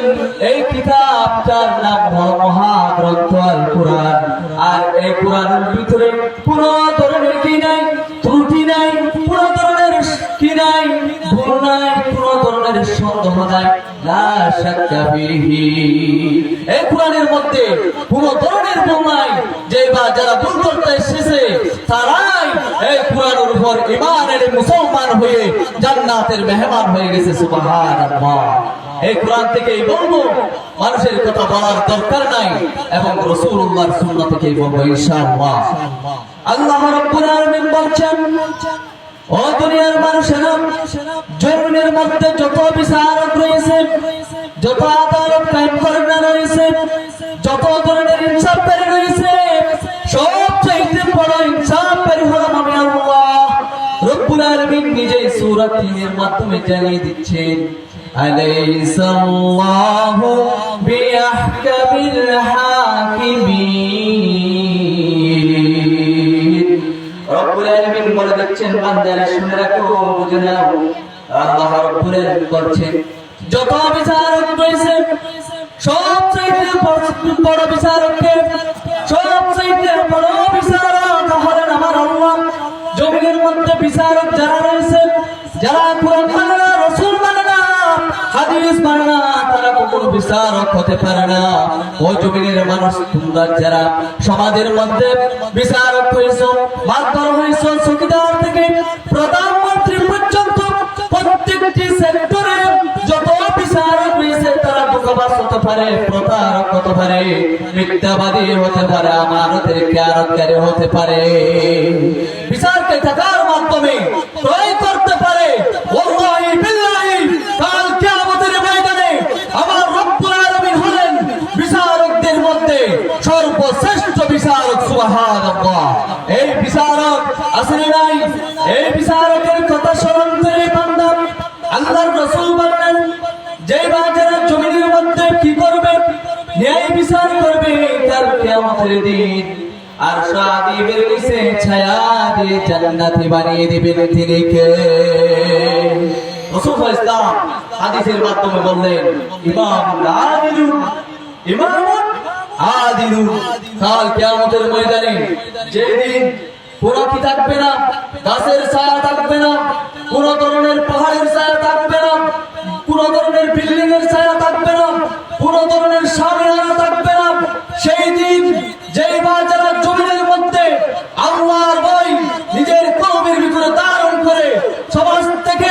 করলেন এই কিতাবটার নাম হলো মহাগ্রন্থ আল কোরআন আর এই কোরআনের ভিতরে কোন ধরনের কি নাই, ত্রুটি নাই, কোন ধরনের কি নাই, ভুল নাই, কোন ধরনের সন্দেহ নাই। লা শাক্কা ফিহি। এই কোরআনের মধ্যে কোন ধরনের ভুল নাই, যে বা যারা ভুল করতে এসেছে, তারাই এই কোরআনের উপর ইমানের মুসলমান হয়ে জান্নাতের মেহমান হয়ে গেছে, সুবহানাল্লাহ। এই কোরআন থেকেই বলব, মানুষের কথা বলার দরকার নাই, এবং রসুল্লাহর সুন্নাহ থেকেই বলব, ইনশাআল্লাহ। আল্লাহ রাব্বুল আলামিন বলছেন, ও দুনিয়ার মানুষেরা মধ্যে যত রয়েছে, যত আদালত কায়েম রয়েছে, যত ধরনের ইনসাফকারী রয়েছে সব চাইতে বড় ইনসাফকারী হলাম আমি আল্লাহ। রব্বুল নিজেই সূরা 3 এর মাধ্যমে জানিয়ে দিচ্ছেন আলাইসাল্লাহু বিআহকামিল হাকিমিন রব্বুল আলামিন বলে দিচ্ছেন, বান্দারা শুনে রাখো, বুঝে নাও। আল্লাহ রব্বুল আলামিন বলছেন, যত বিচারক রয়েছে সব চাইতে বড় বিচারককে সব চাইতে বড় বিচারক হলেন আমার আল্লাহ। জমিনের মধ্যে বিচারক যারা রয়েছে, যারা কোরআন মানে না, তারা কখনো বিচারক হতে পারে না। ও জমিনের মানুষ, তোমরা যারা সমাজের মধ্যে বিচারক হয়েছ মাধ্যম হয়েছ চকিদার থেকে প্রধানমন্ত্রী পর্যন্ত প্রত্যেকটি সেক্টরে যত বিচারক রয়েছে, তারা ধোকাবাজ হতে পারে, প্রতারক হতে পারে, মিথ্যাবাদী হতে পারে, আমানতের কেয়ারতকারী হতে পারে। বিচারকে থাকার মাধ্যমে সর্বশ্রেষ্ঠ বিচারক, সুবহানাল্লাহ। এই বিচারক আসলে নাই? এই বিচারকের কথা স্মরণ করে বান্দা আল্লাহর রাসূল বললেন যে বাজারা জমিনের মধ্যে কি করবে, ন্যায় বিচার করবে, তার কিয়ামতের দিন। আর সাদিবের নিচে ছায়া দিয়ে জান্নাতি বানিয়ে দিবেন তিনি কে? রাসূল ইসলাম হাদিসের মাধ্যমে বললেন, ইমাম আদিলুন ইমাম আদিলুন কাল কিয়ামতের ময়দানে যেদিন কোনো থাকবে না, গাছের ছায়া থাকবে না, কোন ধরনের পাহাড়ের ছায়া থাকবে না, কোন ধরনের বিল্ডিং এর ছায়া থাকবে না, কোন ধরনের সামিয়ানা থাকবে না, সেই দিন যেই বা যারা জমিনের মধ্যে আল্লাহর ভয় নিজের কলমের ভিতরে ধারণ করে সমাজ থেকে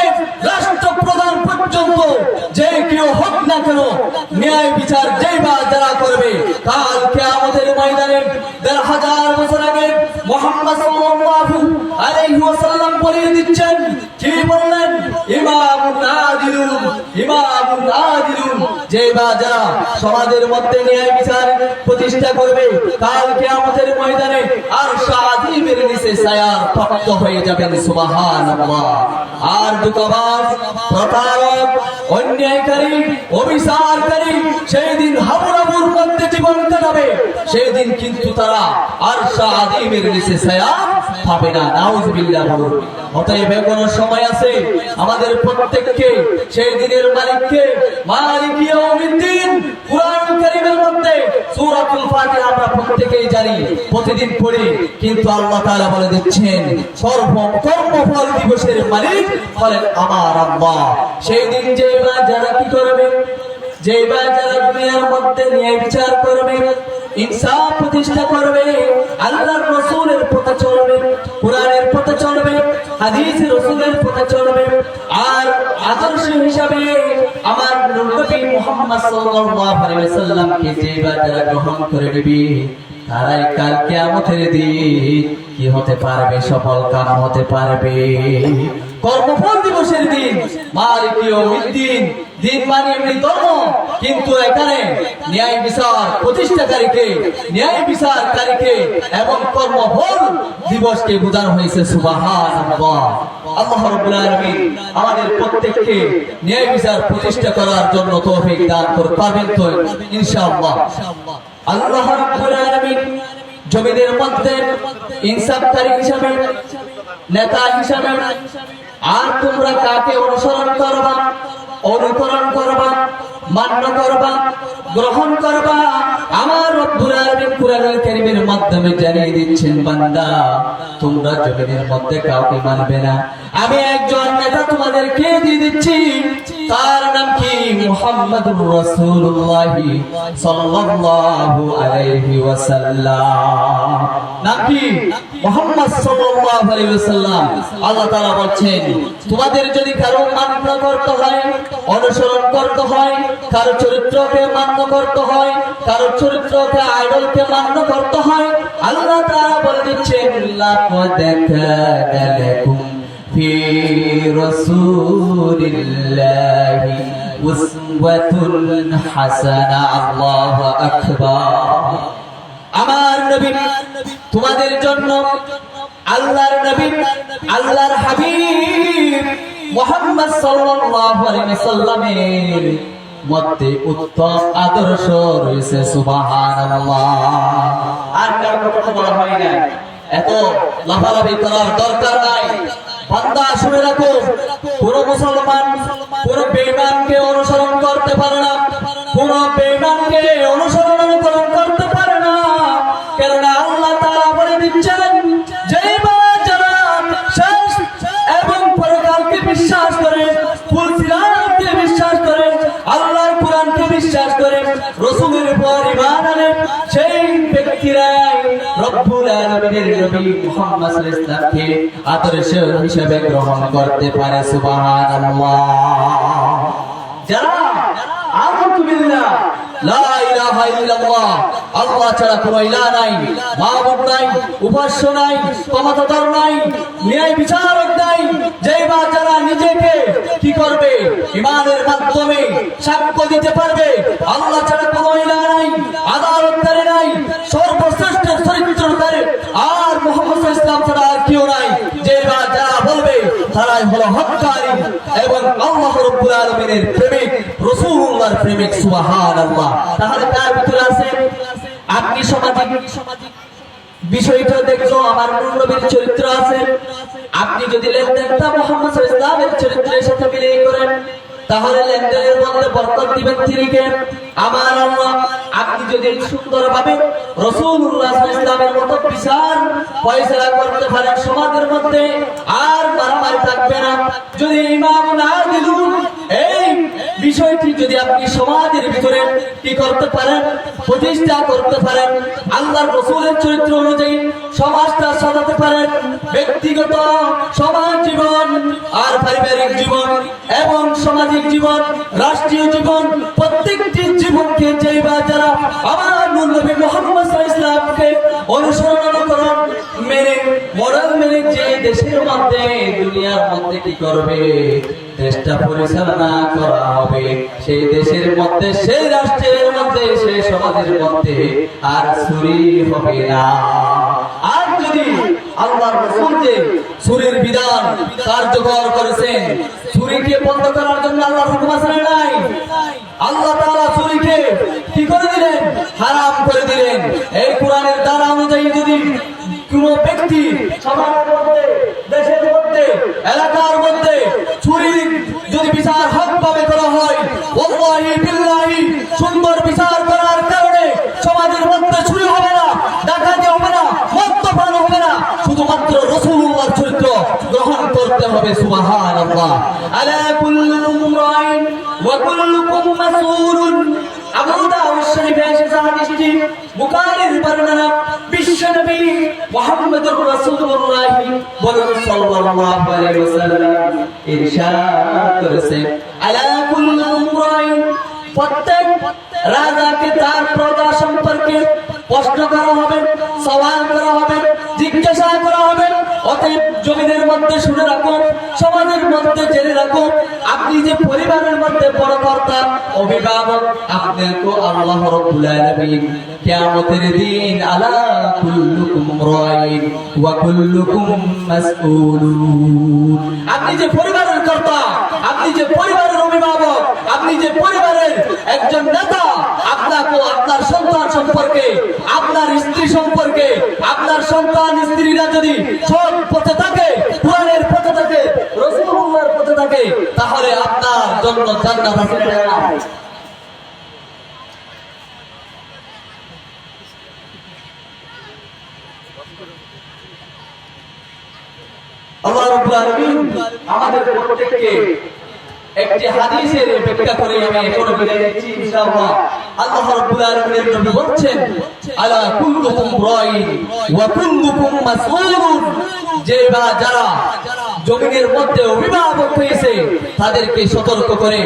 রাষ্ট্রপ্রধান পর্যন্ত যে কেউ হোক না কেন ন্যায় বিচার যেই বা কাল আমাদের ময়দানে দেড় হাজার বছর আগে প্রতিষ্ঠা করবে ময়দানে আর নিচে হয়ে যাবেন আর প্রতারক, অন্যায়কারী সেই দিন মধ্যে জীবন কাটাবে সেই কিন্তু তারা আর সাদিমের নিচে ছায়া পাবে না। নাউজুবিল্লাহ বলুন। অতএব এখনও সময় আছে, আমাদের প্রত্যেককে সেই দিনের মালিককে মালিক ইয়াউমিদ্দিন কুরআন কারীমের মধ্যে সূরাতুল ফাতিহা আমরা প্রত্যেকেই জানি, প্রতিদিন পড়ি, কিন্তু আল্লাহ তাআলা বলে দিচ্ছেন, সর্ব কর্মফল দিবসের মালিক হলেন আমার আল্লাহ। সেই দিন যে যারা কি করবে যে যারা মধ্যে ন্যায় বিচার করবে, ইনসাফ প্রতিষ্ঠা করবে, আল্লাহর রসুলের পথে চলবে, কোরআনের পথে চলবে হাদিস রসুলের পথে চলবে, আর আদর্শ হিসাবে আমার নবী মুহাম্মদ সাল্লাল্লাহু আলাইহি ওয়াসাল্লামকে যে যারা গ্রহণ করে নেবে, তারাই কাল কিয়ামতের দিন কি হতে পারবে, সফল কাম হতে পারবে। কর্মফল দিবসের দিন মালিকীয় দিন দিন মানে এমনি ধর্ম। কিন্তু এখানে ন্যায় বিচার প্রতিষ্ঠাকারীকে, ন্যায় বিচারকারীকে এবং কর্মফল দিবসকে বোঝানো হয়েছে। সুবাহান আল্লাহ রাব্বুল আমাদের প্রত্যেককে ন্যায় বিচার প্রতিষ্ঠা করার জন্য তৌফিক দান করতে পারবেন তো ইনশাআল্লাহ। আল্লাহ রাব্বুল জমিদের মধ্যে ইনসাফকারী হিসাবে, নেতা হিসাবে, আর তোমরা কাকে অনুসরণ করবা? অনুকরণ করবা। মান্য করবা, গ্রহণ করবা। আমার মাধ্যমে জানিয়ে দিচ্ছেন, বান্দা, তোমরা জমিনের মধ্যে কাউকে মানবে না। আমি একজন নেতা তোমাদেরকে দিয়ে দিচ্ছি, তার নাম কি? মুহাম্মাদুর রাসূলুল্লাহ সাল্লাল্লাহু আলাইহি ওয়াসাল্লাম। নাম কি? মুহাম্মদ সাল্লাল্লাহু আলাইহি ওয়াসাল্লাম। আল্লাহ তাআলা বলছেন, তোমাদের যদি কারও মান্য করতে হয়, অনুসরণ করতে হয় কারো চরিত্রকে মান্য করতে হয় কারো চরিত্রকে আইডলকে মান্য করতে হয় আল্লাহ তাআলা বলে দিচ্ছেন লাকাদ কানা লাকুম في رسول الله أسوة حسنة الله أكبر আমার নবী তোমাদের জন্য আল্লাহর নবী আল্লাহর হাবিব মোহাম্মদ সাল্লাল্লাহু আলাইহি সাল্লামের মধ্যে উত্তম আদর্শ রয়েছে, সুবহানাল্লাহ। আর কারও কথা বলা হয় না এত লাফালাফি করার দরকার নাই। বান্দা শুনে রাখো কোন মুসলমান কোন অনুসরণ করতে পারে না। কোন অনুসরণ রব্বুল নবী মুহাম্মদ সাল্লাল্লাহু আদর্শ হিসেবে গ্রহণ করতে পারে, সুবহানাল্লাহ। যারা বিল্লাহ লা ইলাহা ইল্লাল্লাহ, আল্লাহ ছাড়া কোনো ইলাহ নাই মাবুদ নাই, উপাস্য নাই, ক্ষমতাধর নাই, ন্যায় বিচারক নাই, যেই বা যারা নিজেকে কি করবে, ইমানের মাধ্যমে সাক্ষ্য দিতে পারবে, আল্লাহ ছাড়া কোনো ইলাহ নাই আদালতকারী নাই, সর্বশ্রেষ্ঠ চরিত্রকারী আর মোহাম্মদ ইসলাম ছাড়া আর কেউ নাই যে বা যারা বলবে তারাই হলো হককারী এবং আল্লাহ রব্বুল আলামিনের প্রেমিক, রাসূলুল্লাহর প্রেমিক, সুবহানাল্লাহ। তাহলে তার ভিতরে আছে আপনি সামাজিক বিষয়টা দেখল আমার নবীর চরিত্র আছে। আপনি যদি লেনদেনটা মোহাম্মদ ইসলামের চরিত্রের সাথে মিলিয়ে করেন। তাহলে লেনদেনের মধ্যে বরকত দিবেন তিনিকে আমার আল্লাহ আপনি যদি সুন্দরভাবে আলাইহি ইসলামের মতো বিচার পয়সা করতে পারেন সমাজের মধ্যে, আর মারামারি থাকবে না। যদি ইমাম না দিলুন এই বিষয়টি যদি আপনি সমাজের ভিতরে কি করতে পারেন, প্রতিষ্ঠা করতে পারেন, আল্লাহর রসুলের চরিত্র অনুযায়ী সমাজটা সাজাতে পারেন, ব্যক্তিগত সমাজ জীবন, আর পারিবারিক জীবন, এবং সামাজিক জীবন, রাষ্ট্রীয় জীবন, প্রত্যেকটি জীবনকে যেই বা যারা আমার নবী মোহাম্মদ ইসলামকে অনুসরণ অনুকরণ মেনে মরাল মেনে যে দেশের মধ্যে, দুনিয়ার মধ্যে কি করবে? দেশটা পরিচালনা করা হবে। সেই দেশের মধ্যে, সেই রাষ্ট্রের মধ্যে, সেই সমাজের মধ্যে আর চুরি হবে না। আর যদি আল্লাহর রাসূল যে চুরির বিধান কার্যকর করেছেন, চুরিকে বন্ধ করার জন্য আল্লাহর হুকুম আছে নাই? আল্লাহ তাআলা চুরিকে কি করে দিলেন হারাম করে দিলেন এই কোরআনের দ্বারা অনুযায়ী যদি কোন ব্যক্তি সমাজের মধ্যে দেশের মধ্যে এলাকার মধ্যে চুরি যদি বিচার হক ভাবে করা হয় ওয়াল্লাহি বিল্লাহি সুন্দর বিচার করার কারণে সমাজের মধ্যে চুরি হবে না ডাকাতি হবে না মদ্যপান হবে না শুধুমাত্র রাসূলুল্লাহর চরিত্র গ্রহণ করতে হবে, সুবহানাল্লাহ। আলা কুল্লুকুম রাইন ওয়া কুল্লুকুম মাসউলুন আবু দাউদ শরীফে এসেছে হাদিসটি বুখারীর বর্ণনা, বিশ্ব নবী মুহাম্মদুর রাসূলুল্লাহ বলেন সাল্লাল্লাহু আলাইহি ওয়াসাল্লাম, ইরশাদ করেছেন আলা কুল্লুকুম রাইন, প্রত্যেক রাজাকে তার প্রজা সম্পর্কে প্রশ্ন করা হবে, সওয়াল অতএব মধ্যে শুনে সমাজের মধ্যে জেনে আপনি যে পরিবারের মধ্যে অভিভাবক দিন কুল্লুকুম আপনি যে পরিবারের কর্তা, আপনি যে পরিবারের অভিভাবক আপনি যে পরিবারের একজন নেতা, আপনাকে আপনার সন্তান সম্পর্কে, আপনার স্ত্রী সম্পর্কে, আপনার সন্তান স্ত্রীরা যদি সৎ পথে থাকে, কোরআনের পথে থাকে রসুল্লাহর পথে থাকে, তাহলে আপনার জন্য জান্নাত আছে আল্লাহ রাব্বুল আলামিন আমাদের প্রত্যেককে একটি হাদিসের ব্যাখ্যা করে আমি নিচ্ছি ইনশাআল্লাহ। আল্লাহ রাব্বুল আলামিনের নবী বলছেন, আলা কুল্লুকুম ওয়া কুল্লুকুম মাসউলুন। যে বা যারা জমিনের মধ্যে অভিভাবক হয়েছে, তাদেরকে সতর্ক করে।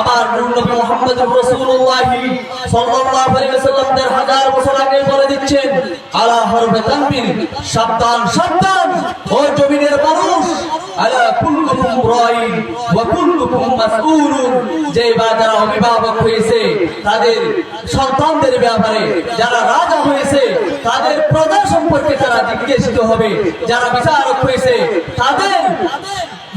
আমার নবী মুহাম্মদ রাসূলুল্লাহ সাল্লাল্লাহু আলাইহি হাজার বছর আগে বলে দিচ্ছেন, আলা হরবে তানবির সাবধান সাবধান। ও জমিনের আলা কুল্লুকুম রাইন ওয়া কুল্লুকুম মাসউলুন যারা রাজা হয়েছে, তাদের প্রজা জিজ্ঞাসিত হবে। যারা বিচারক হয়েছে, তাদের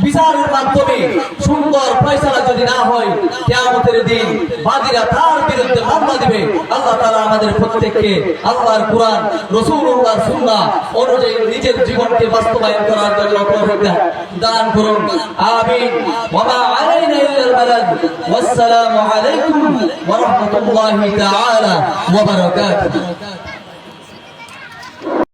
বিচারের মাধ্যমে সুন্দর ফয়সলা যদি না হয় কেমতের দিন বাদিরা তার বিরুদ্ধে মামলা দিবে। আল্লাহ তাআলা আমাদের প্রত্যেককে আল্লাহর কোরআন, রাসূলুল্লাহর সুন্নাহ অনুযায়ী নিজের জীবনকে বাস্তবায়ন করার জন্য দান- করুন। আমিন। ওয়া মা আলাইনা ইল্লাল ওয়াসসালামু আলাইকুম ওয়া রাহমাতুল্লাহি তাআলা ওয়া বারাকাতুহু।